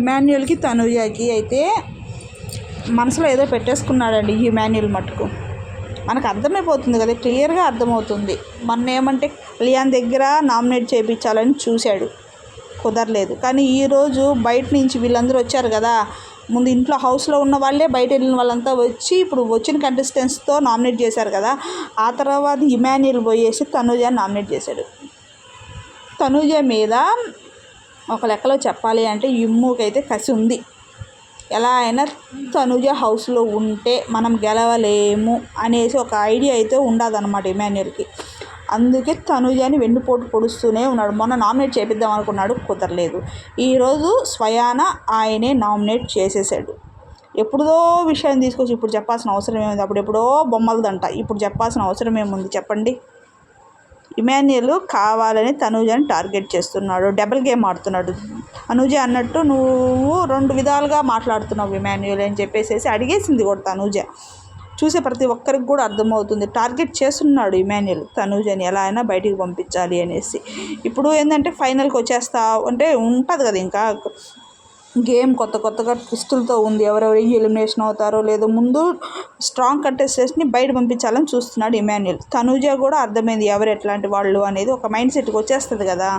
ఇమాన్యుల్కి తనుజాకి అయితే మనసులో ఏదో పెట్టేసుకున్నాడండి ఇమాన్యుల్ మటుకు. మనకు అర్థమైపోతుంది కదా క్లియర్గా అర్థమవుతుంది. మొన్న ఏమంటే కళ్యాణ్ దగ్గర నామినేట్ చేయించాలని చూశాడు. కుదరలేదు. కానీ ఈరోజు బయట నుంచి వీళ్ళందరూ వచ్చారు కదా ముందు ఇంట్లో హౌస్లో ఉన్న వాళ్ళే బయట వెళ్ళిన వాళ్ళంతా వచ్చి ఇప్పుడు వచ్చిన కంటెస్టెంట్స్తో నామినేట్ చేశారు కదా ఆ తర్వాత ఇమాన్యుల్ పోయేసి తనుజాని నామినేట్ చేశాడు. తనుజ మీద ఒక లెక్కలో చెప్పాలి అంటే ఇమ్ముకైతే కసి ఉంది. ఎలా అయినా తనుజ హౌస్లో ఉంటే మనం గెలవలేము అనేసి ఒక ఐడియా అయితే ఉండదన్నమాట ఇమాన్యుల్కి అందుకే తనుజని వెన్నుపోటు పొడుస్తూనే ఉన్నాడు. మొన్న నామినేట్ చేపిద్దాం అనుకున్నాడు కుదరలేదు. ఈరోజు స్వయాన ఆయనే నామినేట్ చేసేసాడు. ఎప్పుడుదో విషయం తీసుకొచ్చి ఇప్పుడు చెప్పాల్సిన అవసరం ఏముంది? అప్పుడు ఎప్పుడో బొమ్మలదంట. ఇప్పుడు చెప్పాల్సిన అవసరం ఏముంది? చెప్పండి. ఇమాన్యుయల్ కావాలని తనూజని టార్గెట్ చేస్తున్నాడు. డబుల్ గేమ్ ఆడుతున్నాడు. అనుజ అన్నట్టు నువ్వు రెండు విధాలుగా మాట్లాడుతున్నావు ఇమాన్యుల్ అని చెప్పేసి అడిగేసింది కూడా తనూజ. చూసే ప్రతి ఒక్కరికి కూడా అర్థమవుతుంది. టార్గెట్ చేస్తున్నాడు ఇమాన్యుల్ తనూజని ఎలా అయినా బయటికి పంపించాలి అనేసి. ఇప్పుడు ఏంటంటే ఫైనల్కి వచ్చేస్తా అంటే ఉంటుంది కదా ఇంకా. గేమ్ కొత్త కొత్తగా ట్విస్టులతో ఉంది. ఎవరెవరు ఎలిమినేషన్ అవుతారో లేదో ముందు స్ట్రాంగ్ కంటెస్టెంట్స్ని బయట పంపించాలని చూస్తున్నాడు ఇమాన్యుల్ తనూజ కూడా అర్థమైంది ఎవరు ఎట్లాంటి వాళ్ళు అనేది ఒక మైండ్ సెట్కి వచ్చేస్తుంది కదా.